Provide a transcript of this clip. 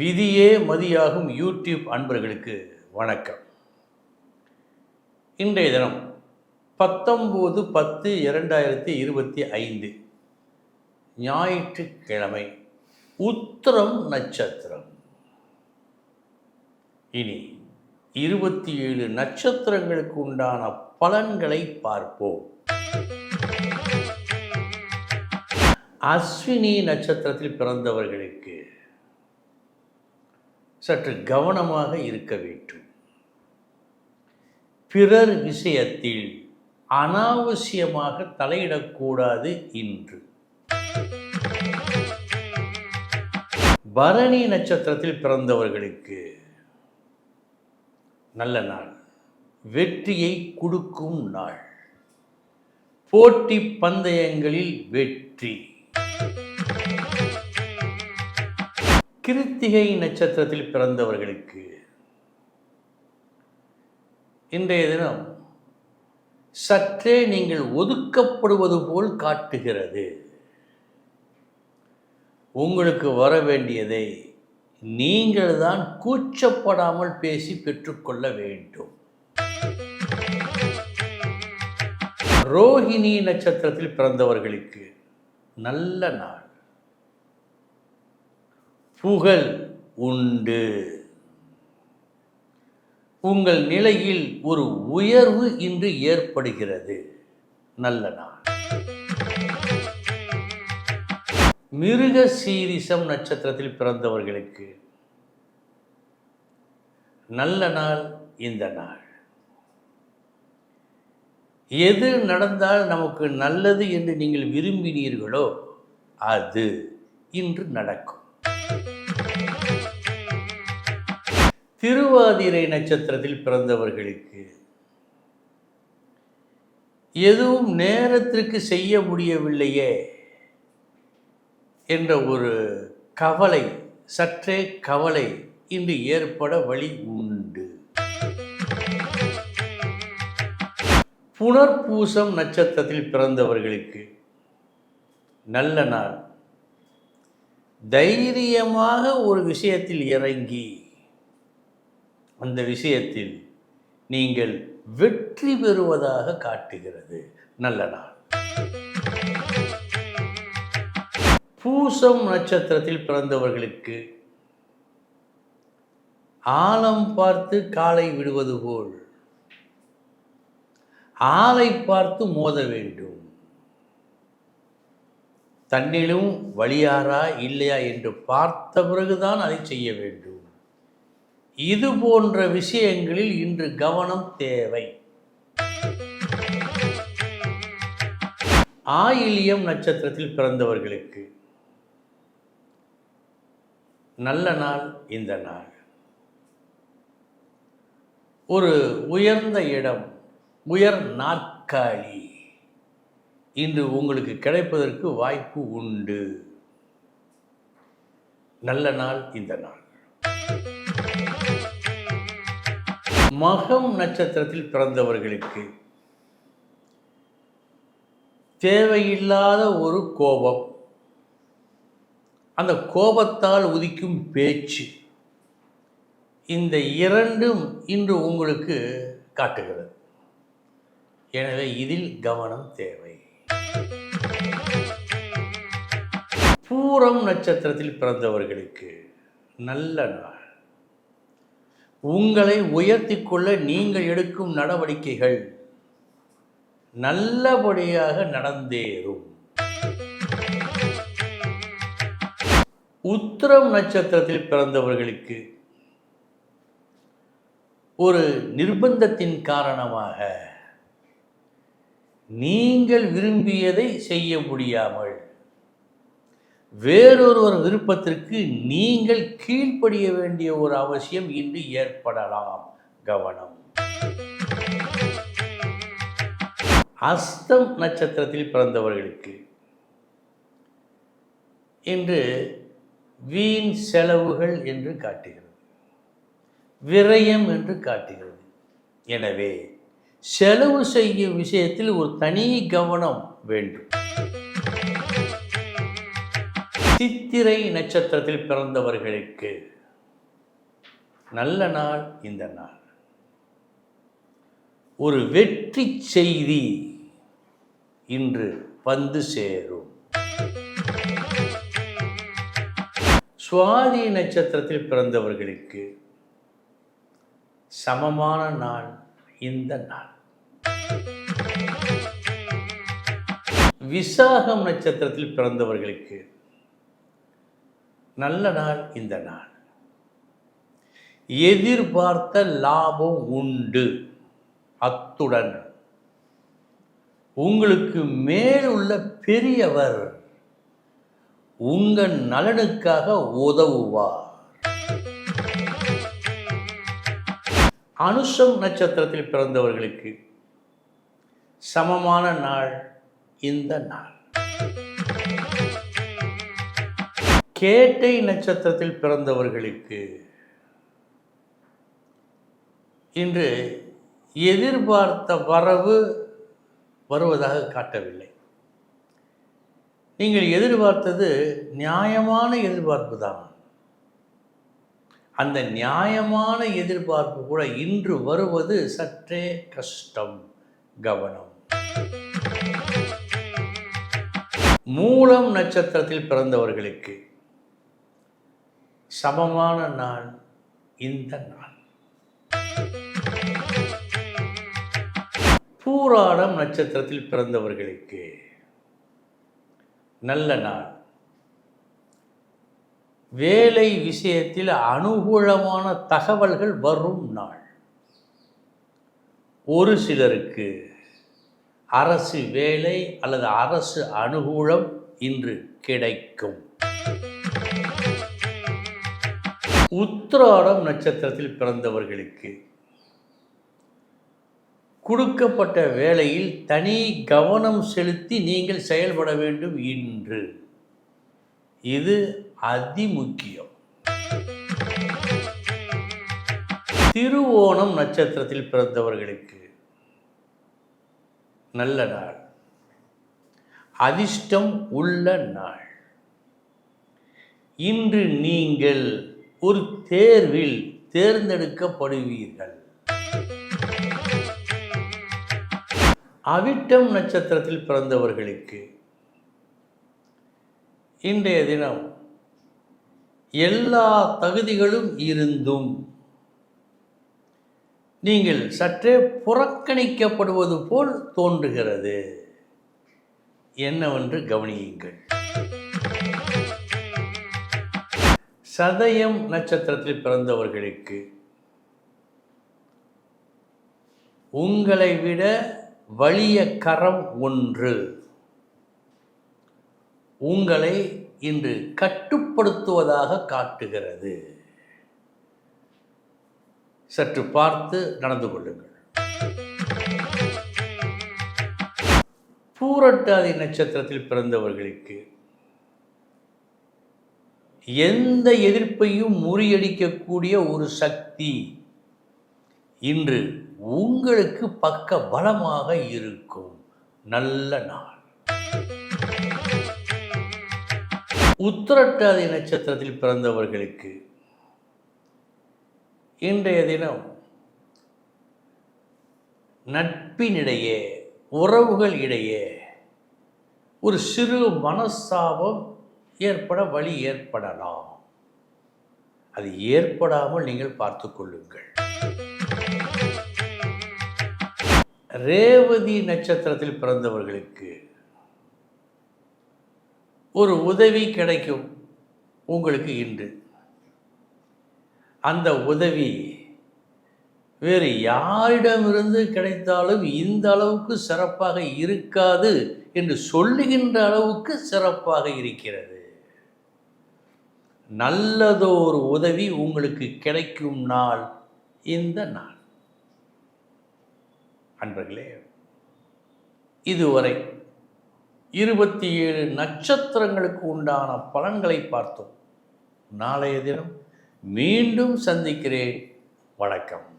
விதியே மதியாகும் யூடியூப் அன்பர்களுக்கு வணக்கம். இன்றைய தினம் பத்தொம்போது பத்து இரண்டாயிரத்தி இருபத்தி ஐந்து ஞாயிற்றுக்கிழமை உத்திரம் நட்சத்திரம். இனி இருபத்தி ஏழு நட்சத்திரங்களுக்கு உண்டான பலன்களை பார்ப்போம். அஸ்வினி நட்சத்திரத்தில் பிறந்தவர்களுக்கு சற்று கவனமாக இருக்க வேண்டும். பிறர் விஷயத்தில் அனாவசியமாக தலையிடக்கூடாது இன்று. பரணி நட்சத்திரத்தில் பிறந்தவர்களுக்கு நல்ல நாள். வெற்றியை கொடுக்கும் நாள். போட்டி பந்தயங்களில் வெற்றி. கிருத்திகை நட்சத்திரத்தில் பிறந்தவர்களுக்கு இன்றைய தினம் சற்றே நீங்கள் ஒதுக்கப்படுவது போல் காட்டுகிறது. உங்களுக்கு வர வேண்டியதை நீங்கள் தான் கூச்சப்படாமல் பேசி பெற்றுக்கொள்ள வேண்டும். ரோஹிணி நட்சத்திரத்தில் பிறந்தவர்களுக்கு நல்ல நாள். புகழ் உண்டு. உங்கள் நிலையில் ஒரு உயர்வு இன்று ஏற்படுகிறது. நல்ல நாள். மிருக சீரிசம் நட்சத்திரத்தில் பிறந்தவர்களுக்கு நல்ல நாள் இந்த நாள். எது நடந்தால் நமக்கு நல்லது என்று நீங்கள் விரும்பினீர்களோ அது இன்று நடக்கும். திருவாதிரை நட்சத்திரத்தில் பிறந்தவர்களுக்கு எதுவும் நேரத்திற்கு செய்ய முடியவில்லையே என்ற ஒரு கவலை சற்றே கவலை இன்று ஏற்பட வழி உண்டு. புனர்பூசம் நட்சத்திரத்தில் பிறந்தவர்களுக்கு நல்ல நாள். தைரியமாக ஒரு விஷயத்தில் இறங்கி அந்த விஷயத்தில் நீங்கள் வெற்றி பெறுவதாக காட்டுகிறது. நல்ல நாள். பூசம் நட்சத்திரத்தில் பிறந்தவர்களுக்கு ஆழம் பார்த்து காலை விடுவது போல். ஆளை பார்த்து மோத வேண்டும். தன்னிலும் வழியாரா இல்லையா என்று பார்த்த பிறகுதான் அதை செய்ய வேண்டும். இது போன்ற விஷயங்களில் இன்று கவனம் தேவை. ஆயிலியம் நட்சத்திரத்தில் பிறந்தவர்களுக்கு நல்ல நாள் இந்த நாள். ஒரு உயர்ந்த இடம் உயர் நாற்காலி இன்று உங்களுக்கு கிடைப்பதற்கு வாய்ப்பு உண்டு. நல்ல நாள் இந்த நாள். மகம் நட்சத்திரத்தில் பிறந்தவர்களுக்கு தேவையில்லாத ஒரு கோபம். அந்த கோபத்தால் உதிக்கும் பேச்சு இந்த இரண்டும் இன்று உங்களுக்கு காட்டுகிறது. எனவே இதில் கவனம் தேவை. பூரம் நட்சத்திரத்தில் பிறந்தவர்களுக்கு நல்ல நாள். உங்களை உயர்த்தி கொள்ள நீங்கள் எடுக்கும் நடவடிக்கைகள் நல்லபடியாக நடந்தேறும். உத்திரம் நட்சத்திரத்தில் பிறந்தவர்களுக்கு ஒரு நிர்பந்தத்தின் காரணமாக நீங்கள் விரும்பியதை செய்ய முடியாமல் வேறொருவர் விருப்பத்திற்கு நீங்கள் கீழ்ப்படிய வேண்டிய ஒரு அவசியம் இன்று ஏற்படலாம். கவனம். அஸ்தம் நட்சத்திரத்தில் பிறந்தவர்களுக்கு இன்று வீண் செலவுகள் என்று காட்டுகிறது. விரயம் என்று காட்டுகிறது. எனவே செலவு செய்யும் விஷயத்தில் ஒரு தனி கவனம் வேண்டும். சித்திரை நட்சத்திரத்தில் பிறந்தவர்களுக்கு நல்ல நாள் இந்த நாள். ஒரு வெற்றி செய்தி இன்று வந்து சேரும். சுவாதி நட்சத்திரத்தில் பிறந்தவர்களுக்கு சமமான நாள் இந்த நாள். விசாகம் நட்சத்திரத்தில் பிறந்தவர்களுக்கு நல்ல நாள் இந்த நாள். எதிர்பார்த்த லாபம் உண்டு. அத்துடன். உங்களுக்கு மேலுள்ள பெரியவர் உங்கள் நலனுக்காக உதவுவார். அனுஷம் நட்சத்திரத்தில் பிறந்தவர்களுக்கு சமமான நாள் இந்த நாள். கேட்டை நட்சத்திரத்தில் பிறந்தவர்களுக்கு இன்று எதிர்பார்த்த வரவு வருவதாக காட்டவில்லை. நீங்கள் எதிர்பார்த்தது நியாயமான எதிர்பார்ப்பு தான். அந்த நியாயமான எதிர்பார்ப்பு கூட இன்று வருவது சற்றே கஷ்டம் கவனம். மூலம் நட்சத்திரத்தில் பிறந்தவர்களுக்கு சமமான நாள் இந்த நாள். பூராடம் நட்சத்திரத்தில் பிறந்தவர்களுக்கு நல்ல நாள். வேலை விஷயத்தில் அனுகூலமான தகவல்கள் வரும் நாள். ஒரு சிலருக்கு அரசு வேலை அல்லது அரசு அனுகூலம் இன்று கிடைக்கும். உத்திராடம் நட்சத்திரத்தில் பிறந்தவர்களுக்கு கொடுக்கப்பட்ட வேலையில் தனி கவனம் செலுத்தி நீங்கள் செயல்பட வேண்டும் இன்று. இது அதிமுக்கியம் திருவோணம் நட்சத்திரத்தில் பிறந்தவர்களுக்கு நல்ல நாள். அதிர்ஷ்டம் உள்ள நாள். இன்று நீங்கள் ஒரு தேர்வில் தேர்ந்தெடுக்கப்படுவீர்கள். அவிட்டம் நட்சத்திரத்தில் பிறந்தவர்களுக்கு இன்றைய தினம் எல்லா தகுதிகளும் இருந்தும் நீங்கள் சற்றே புறக்கணிக்கப்படுவது போல் தோன்றுகிறது. என்னவென்று கவனியுங்கள். சதயம் நட்சத்திரத்தில் பிறந்தவர்களுக்கு உங்களை விட வலிய கரம் ஒன்று. உங்களை இன்று கட்டுப்படுத்துவதாக காட்டுகிறது. சற்று பார்த்து நடந்து கொள்ளுங்கள். பூரட்டாதி நட்சத்திரத்தில் பிறந்தவர்களுக்கு எந்த எதிர்ப்பையும் முறியடிக்கக்கூடிய ஒரு சக்தி இன்று உங்களுக்கு பக்க பலமாக இருக்கும். நல்ல நாள். உத்திரட்டாதி நட்சத்திரத்தில் பிறந்தவர்களுக்கு இன்றைய தினம் நட்பினிடையே உறவுகள் இடையே ஒரு சிறு மனஸ்தாபம் ஏற்பட வழி ஏற்படலாம். அது ஏற்படாமல் நீங்கள் பார்த்து கொள்ளுங்கள். ரேவதி நட்சத்திரத்தில் பிறந்தவர்களுக்கு ஒரு உதவி கிடைக்கும் உங்களுக்கு இன்று. அந்த உதவி வேறு யாரிடமிருந்து கிடைத்தாலும் இந்த அளவுக்கு சிறப்பாக இருக்காது என்று சொல்லுகின்ற அளவுக்கு சிறப்பாக இருக்கிறது. நல்லதோர் உதவி உங்களுக்கு கிடைக்கும் நாள் இந்த நாள். அன்பர்களே இதுவரை இருபத்தி ஏழு நட்சத்திரங்களுக்கு உண்டான பலன்களை பார்த்தோம். நாளைய தினம் மீண்டும் சந்திக்கிறேன். வணக்கம்.